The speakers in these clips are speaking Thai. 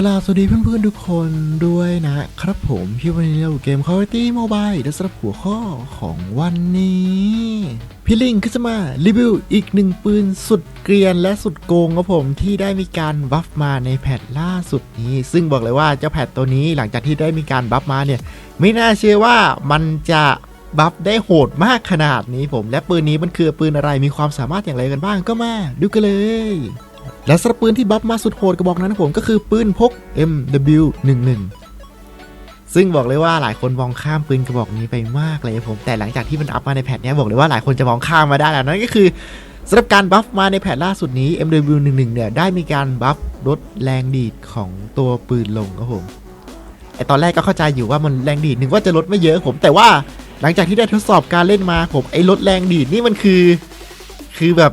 กราสวัสดีเพื่อนๆทุกคนด้วยนะครับผมพี่วันนี้เราเกม Call of Duty Mobile และสำหรับหัวข้อของวันนี้พี่ลิงก็จะมารีวิวอีกหนึ่งปืนสุดเกรียนและสุดโกงครับผมที่ได้มีการบัฟมาในแพทล่าสุดนี้ ซึ่งบอกเลยว่าเจ้าแพทตัวนี้หลังจากที่ได้มีการบัฟมาเนี่ยไม่น่าเชื่อว่ามันจะบัฟได้โหดมากขนาดนี้ผม และปืนนี้มันคือปืนอะไรมีความสามารถอย่างไรกันบ้างก็มาดูกันเลย และสำหรับปืนที่บัฟมาสุดโหดกระบอกนั้นนะผมก็คือปืนพก MW11 ซึ่งบอกเลยว่าหลายคนมองข้ามปืนกระบอกนี้ไปมากเลยผม แต่หลังจากที่มันอัพมาในแพทเนี้ยบอกเลยว่าหลายคนจะมองข้ามมาได้แล้วนั่นก็คือสำหรับการบัฟมาในแพทล่าสุดนี้ MW11 เนี่ยได้มีการบัฟลดแรงดีดของตัวปืนลงครับผมไอตอนแรกก็เข้าใจอยู่ว่ามันแรงดีดนึกว่าจะลดไม่เยอะผม แต่ว่าหลังจากที่ได้ทดสอบการเล่นมาผมไอลดแรงดีดนี่มันคือ คือแบบ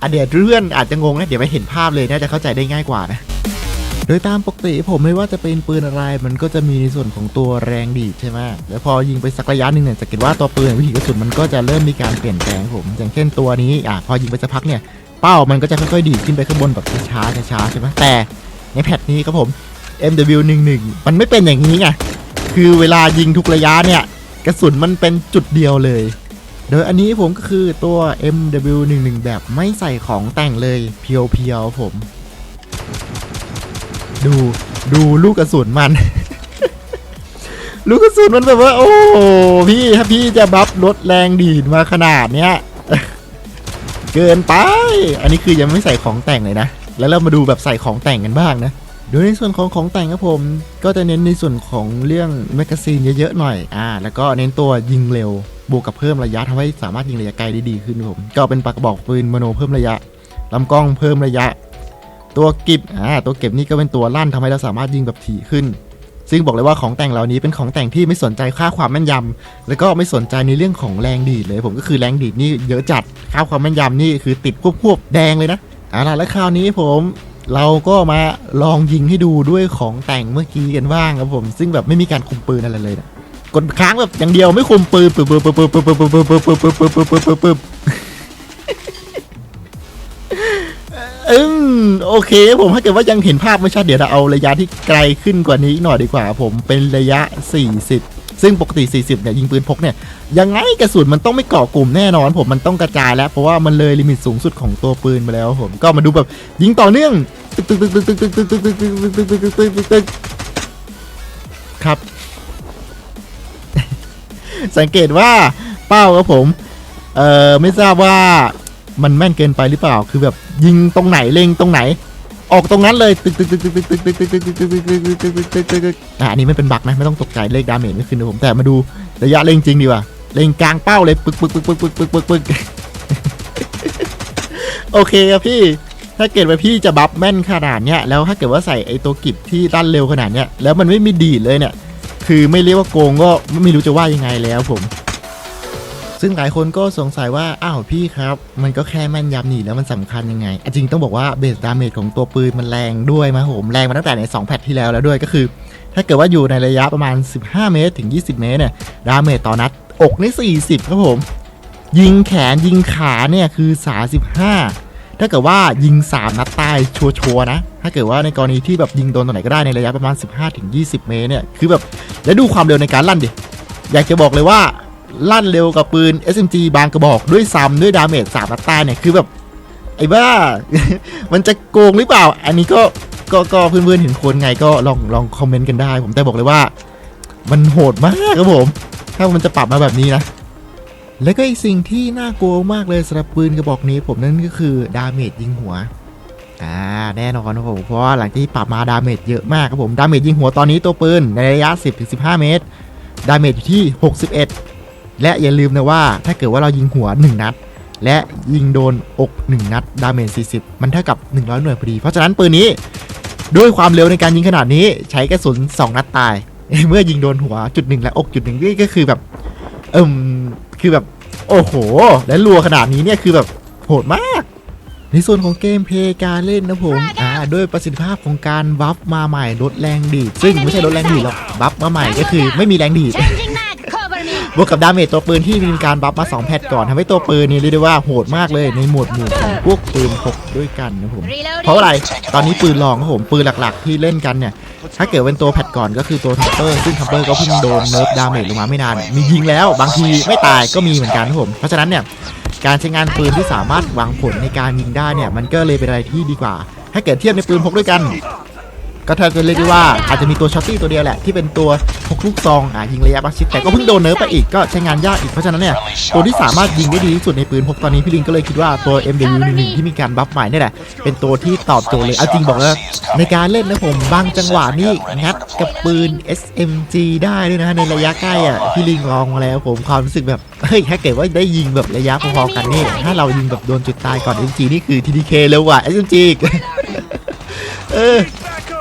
อะเดียวเพื่อนอาจจะงงนะเดี๋ยวไปเห็นภาพเลยน่าจะเข้าใจได้ง่ายกว่านะโดยตามปกติผมไม่ว่าจะเป็นปืนอะไร มันก็จะมีในส่วนของตัวแรงดีดใช่ไหมแล้วพอยิงไปสักระยะหนึ่งเนี่ยจะเห็นว่าตัวปืนวิถีกระสุนมันก็จะเริ่มมีการเปลี่ยนแปลงผม อย่างเช่นตัวนี้อะพอยิงไปสักพักเนี่ยเป้ามันก็จะค่อยๆดีดขึ้นไปข้างบนแบบช้าๆช้าๆใช่ไหมแต่ในแพทนี้ครับผม MW11 มันไม่เป็นอย่างนี้ไงคือเวลายิงทุกระยะเนี่ยกระสุนมันเป็นจุดเดียวเลย โดยอันนี้ผมก็คือตัว MW11 แบบไม่ใส่ของแต่งเลยเพียวๆผม ดูดูลูกกระสุนมัน ลูกกระสุนมันแบบว่า โอ้พี่ถ้าพี่จะบัฟลดแรงดีดมาขนาดเนี้ยเกินไป อันนี้คือยังไม่ใส่ของแต่งเลยนะ แล้วเรามาดูแบบใส่ของแต่งกันบ้างนะโดยในส่วนของของแต่งครับผม ก็จะเน้นในส่วนของเรื่องแมกกาซีนเยอะๆหน่อย อ่า แล้วก็เน้นตัวยิงเร็ว บวกกับเพิ่มระยะทำให้สามารถยิงระยะไกลได้ดีขึ้นครับผม ก็เป็นปากกระบอกปืนมโนเพิ่มระยะลำกล้องเพิ่มระยะ ตัวกิบอ่าตัวเก็บนี่ก็เป็นตัวลั่นทำให้เราสามารถยิงแบบถี่ขึ้น ซึ่งบอกเลยว่าของแต่งเหล่านี้เป็นของแต่งที่ไม่สนใจค่าความแม่นยำแล้วก็ไม่สนใจในเรื่องของแรงดีดเลย ผมก็คือแรงดีดนี่เยอะจัดค่าความแม่นยำนี่คือติดควบๆแดงเลยนะเอาล่ะแล้วคราวนี้ผมเราก็มาลองยิงให้ดูด้วยของแต่งเมื่อกี้กันบ้างครับผม ซึ่งแบบไม่มีการคุมปืนอะไรเลยนะ กดค้างแบบอย่างเดียวไม่คุมปืนปึ๊บปึ๊บปึ๊บปึ๊บปึ๊บปึ๊บปึ๊บปึ๊บปึ๊บปึ๊บปึ๊บปึ๊บปึ๊บปึ๊บอืมโอเคผมถ้าเกิดว่ายังเห็นภาพไม่ชัดเดี๋ยวเราเอาระยะที่ไกลขึ้นกว่านี้อีกหน่อยดีกว่า ผมเป็นระยะ 40 ซึ่งปกติ 40 เนี่ยยิงปืนพกเนี่ยยังไงกระสุนมันต้องไม่เกาะกลุ่มแน่นอน ผมมันต้องกระจายแล้วเพราะว่ามันเลยลิมิตสูงสุดของตัวปืนไปแล้วผมก็มาดูแบบยิงต่อเนื่องตึกตึกตึกตึกตึกตึกตึกตึกตึกตึกตึกตึกตึกตึกตึกตึกตึกครับ สังเกตว่าเป้าครับผม เอ่อ ไม่ทราบว่ามันแม่นเกินไปหรือเปล่า คือแบบยิงตรงไหนเล็งตรงไหน ออกตรงนั้นเลยตึกตึกตึกตึกตึกตึกตึกตึกตึกตึกตึกตึกตึกตึกตึกตึกตึกตึกตึกอะอันนี้ไม่เป็นบั๊กนะไม่ต้องตกใจเลขดาเมจไม่ขึ้นนะผมแต่มาดูระยะเล็งจริงดีกว่าเล็งกลางเป้าเลยปึกปึกปึกปึกปึกปึกปึกปึกโอเคครับพี่ถ้าเกิดว่าพี่จะบัฟแม่นขนาดเนี้ยแล้วถ้าเกิดว่าใส่ไอ้ตัวกิบที่ลั่นเร็วขนาดเนี้ยแล้วมันไม่มีดีดเลยเนี่ย คือไม่เรียกว่าโกงก็ไม่รู้จะว่ายังไงแล้วผม ซึ่งหลายคนก็สงสัยว่า อ้าวพี่ครับ มันก็แค่แม่นยำนี่แล้วมันสำคัญยังไง จริงต้องบอกว่าเบสดาเมจของตัวปืนมันแรงด้วยมาผมแรงมาตั้งแต่ใน 2 แพทที่แล้วแล้วด้วยก็คือ ถ้าเกิดว่าอยู่ในระยะประมาณ 15 เมตรถึง 20 เมตรเนี่ยดาเมจต่อนัดอกนี่40 ครับผม ยิงแขนยิงขาเนี่ยคือ 35 ถ้าเกิดว่ายิง 3 นัดตายชัวร์ๆนะ ถ้าเกิดว่าในกรณีที่แบบยิงโดนตรงไหนก็ได้ในระยะประมาณ 15-20 เมตรเนี่ย คือแบบแล้วดูความเร็วในการลั่นดิ อยากจะบอกเลยว่าลั่นเร็วกับปืน SMG บางกระบอกด้วยซ้ำด้วยดาเมจสามนัดตายเนี่ย คือแบบไอ้บ้า มันจะโกงหรือเปล่า อันนี้ก็ก็ก็เพื่อนๆเห็นคนไงก็ลองลองคอมเมนต์กันได้ ผมแต่บอกเลยว่า มันโหดมากครับผม ถ้ามันจะปรับมาแบบนี้นะ แล้วก็อีกสิ่งที่น่ากลัวมากเลยสำหรับปืนกระบอกนี้ผมนั่นก็คือดาเมจยิงหัวอ่าแน่นอนครับผมเพราะว่าหลังจากที่ปรับมาดาเมจเยอะมากครับผมดาเมจยิงหัวตอนนี้ตัวปืนในระยะ 10-15 เมตร ดาเมจอยู่ที่ 61 และอย่าลืมนะว่าถ้าเกิดว่าเรายิงหัว 1 นัด และยิงโดนอก 1 นัด ดาเมจ 40 มันเท่ากับ 100 หน่วยพอดี เพราะฉะนั้นปืนนี้ด้วยความเร็วในการยิงขนาดนี้ใช้กระสุน 2 นัดตาย เมื่อยิงโดนหัวจุดหนึ่งและอกจุดหนึ่งนี่ก็คือแบบเอิมคือแบบ โอ้โห และรัวขนาดนี้เนี่ยคือแบบโหดมาก ในส่วนของเกมเพลย์การเล่นนะผมอ่าด้วยประสิทธิภาพของการบัฟมาใหม่ลดแรงดีดซึ่งไม่ใช่ลดแรงดีดหรอกบัฟมาใหม่ก็คือไม่มีแรงดีด Changing mag, cover me. บวกกับดาเมจตัวปืนที่มีการบัฟมา 2 แพทก่อนทำให้ตัวปืนนี่เรียกได้ว่าโหดมากเลยในหมวดหมู่ของพวกปืนพกด้วยกันนะผม เพราะอะไรตอนนี้ปืนรองครับผมปืนหลักๆ ที่เล่นกันเนี่ย ถ้าเกิดเป็นตัวแพทก่อนก็คือตัวทัมเปอร์ซึ่งทัมเปอร์ก็เพิ่งโดนเนิร์ฟดาเมจลงมาไม่นานมียิงแล้ว บางทีไม่ตายก็มีเหมือนกันครับผม เพราะฉะนั้นเนี่ยการใช้งานปืนที่สามารถวางผลในการยิงได้เนี่ยมันก็เลยเป็นอะไรที่ดีกว่า ถ้าเกิดเทียบในปืนพกด้วยกัน ก็แทบจะเรียกได้ว่าอาจจะมีตัวช็อตตี้ตัวเดียวแหละที่เป็นตัวพกลูกซองอะยิงระยะประชิดแต่ก็เพิ่งโดนเนิร์ฟไปอีกก็ใช้งานยากอีกเพราะฉะนั้นเนี่ยตัวที่สามารถยิงได้ดีที่สุดในปืนพกตอนนี้พี่ลิงก็เลยคิดว่าตัว MW11 ที่มีการบัฟใหม่นี่แหละเป็นตัวที่ตอบโจทย์เลยเอาจริงบอกแล้วในการเล่นนะผมบางจังหวะนี่งัดกับปืน SMG ได้ด้วยนะในระยะใกล้อะพี่ลิงลองมาแล้วผมความรู้สึกแบบเฮ้ยถ้าเกิดว่าได้ยิงแบบระยะพอๆกันนี่ถ้าเรายิงแบบโดนจุดตายก่อน SMG นี่คือ TDK เร็วกว่า SMG เออ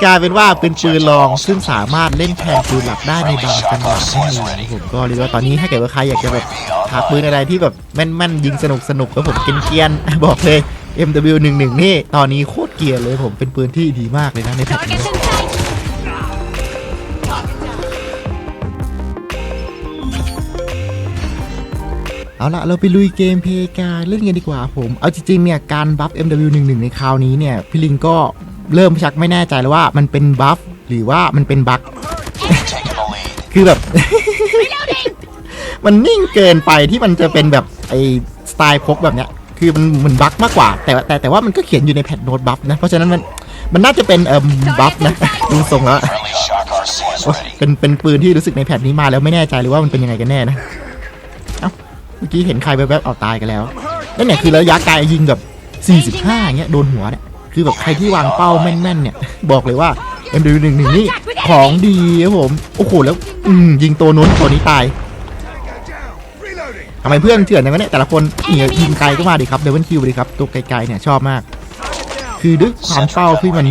กลายเป็นว่าเป็นปืนรองซึ่งสามารถเล่นแทนปืนหลักได้ในบางจังหวะนั่นเองผมก็เรียกว่าตอนนี้ถ้าเกิดว่าใครอยากจะแบบหาปืนอะไรที่แบบแม่นๆ ยิงสนุกสนุกแล้วผมเกียนๆบอกเลย MW11 นี่ ตอนนี้โคตรเกียร์เลยผมเป็นปืนที่ดีมากเลยนะในแพทนี้เอาละเราไปลุยเกมเพลย์การเล่นกันดีกว่าผม เอาจริงๆเนี่ยการบัฟ MW11 ในคราวนี้เนี่ยพี่ลิงก็ เริ่มชักไม่แน่ใจแล้วว่ามันเป็นบัฟหรือว่ามันเป็นบั๊กคือแบบ มันนิ่งเกินไปที่มันจะเป็นแบบไอสไตล์พกแบบเนี้ยคือมันเหมือนบั๊กมากกว่า แต่ว่าแต่แต่ว่ามันก็เขียนอยู่ในแพทโน้ตบัฟนะ เพราะฉะนั้นมันมันน่าจะเป็นเอ่อบัฟนะดูทรงแล้ว Friendly shock RC is โอ๊ย ready. เป็นเป็นปืนที่รู้สึกในแพทนี้มาแล้วไม่แน่ใจเลยว่ามันเป็นยังไงกันแน่นะเอ้าเมื่อกี้เห็นใครแวบๆเอาตายกันแล้วนั่นเนี่ยคือระยะไกลยิงแบบ 45อย่างเงี้ยโดนหัวเนี่ย คือแบบใครที่วางเป้าแม่นๆเนี่ย บอกเลยว่า MW11 นี่ของดีครับผม โอ้โห แล้ว อืมยิงตัวนู้นตัวนี้ตายทำไมเพื่อนเถื่อนอย่างนั้นนี่ยแต่ละคนเนี่ยยิงไกลก็มาดิครับเดวิลคิวดิครับ ตัวไกลๆเนี่ยชอบมาก คือด้วยความเป้าที่มัน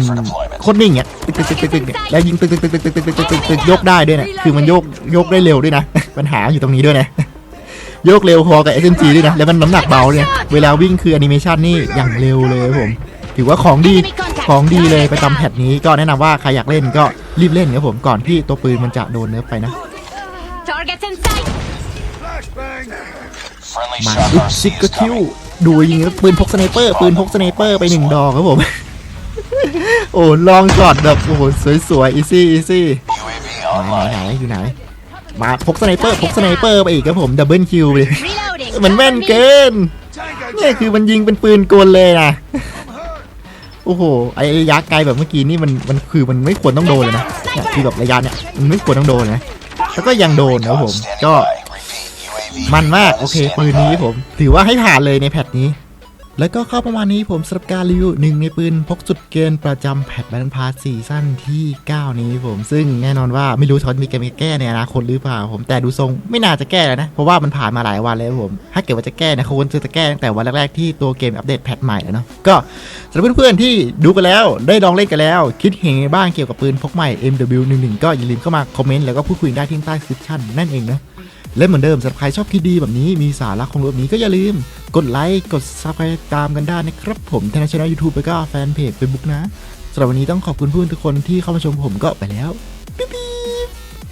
โคตรนิ่งเนี่ยตึกตึกตึกตึกเนี่ยแล้วยิงตึกตึกตึกตึกตึกตึกตึกตึกตึกยกได้ด้วยเนี่ยคือมันโยกโยกได้เร็วด้วยนะปัญหาอยู่ตรงนี้ด้วยนะโยกเร็วพอกับ SMG ด้วยนะแล้วมันน้ำหนักเบาเนี่ยเวลาวิ่งคือแอนิเมชันนี่อย่างเร็วเลยครับผม ถือว่าของดีของดีเลยประจำแพทนี้ก็แนะนำว่าใครอยากเล่นก็รีบเล่นครับผมก่อนที่ตัวปืนมันจะโดนเนิร์ฟไปนะ Target in sight. Friendly มา shock อุ๊บ RC ซิก is ก็คิว coming. ดูยิงแล้วปืนพกสไนเปอร์ปืนพกสไนเปอร์ไปหนึ่งดอกครับผมโอ้ลองช็อตแบบโอ้โหสวยๆอีซี่อีซี่ UAV ไหนไหน online. ไหนอยู่ไหนมาพกสไนเปอร์พกสไนเปอร์ไปอีกครับผมดับเบิลคิวเลย Reloading. มันแม่น Cover me. เกินเนี่ยคือมันยิงเป็นปืนกลเลยนะโอ้โหไอ้ระยะไกลแบบเมื่อกี้นี่มันมันคือมันไม่ควรต้องโดนเลยนะเนี่ยคือแบบระยะเนี่ยมันไม่ควรต้องโดนนะแล้วก็ยังโดนนะผมก็มันมากโอเคปืนนี้ผม ถือว่าให้ผ่านเลยในแพทนี้ แล้วก็เข้าประมาณนี้ผมสำหรับการรีวิวหนึ่งในปืนพกจุดเกณฑ์ประจำแพทแบนพาร์ทซีซั่นที่ 9 นี้ผมซึ่งแน่นอนว่าไม่รู้เขาจะมีเกมแก้ในอนาคตหรือเปล่าผมแต่ดูทรงไม่น่าจะแก้แล้วนะ เพราะว่ามันผ่านมาหลายวันแล้วผม ถ้าเกิดว่าจะแก้เนะควรจะแก้ตั้งแต่วันแรกๆที่ตัวเกมอัปเดตแพทใหม่แล้วเนาะก็สำหรับเพื่อนๆที่ดูกันแล้วได้ลองเล่นกันแล้ว คิดเห็นยังไงบ้างเกี่ยวกับปืนพกใหม่ MW11 ก็อย่าลืมเข้ามาคอมเมนต์แล้วก็พูดคุยได้ที่ใต้คลิปชั่นนั่นเองนะ และเหมือนเดิมสำหรับใครชอบคลิปดีแบบนี้มีสาระของรูปนี้ก็อย่าลืม กดไลค์กดซับสไครต์ตามกันได้นะครับผมทางช่องยูทูบแล้วก็แฟนเพจเฟซบุ๊กนะสำหรับวันนี้ต้องขอบคุณเพื่อนทุกคนที่เข้ามาชมผมก็ไปแล้ว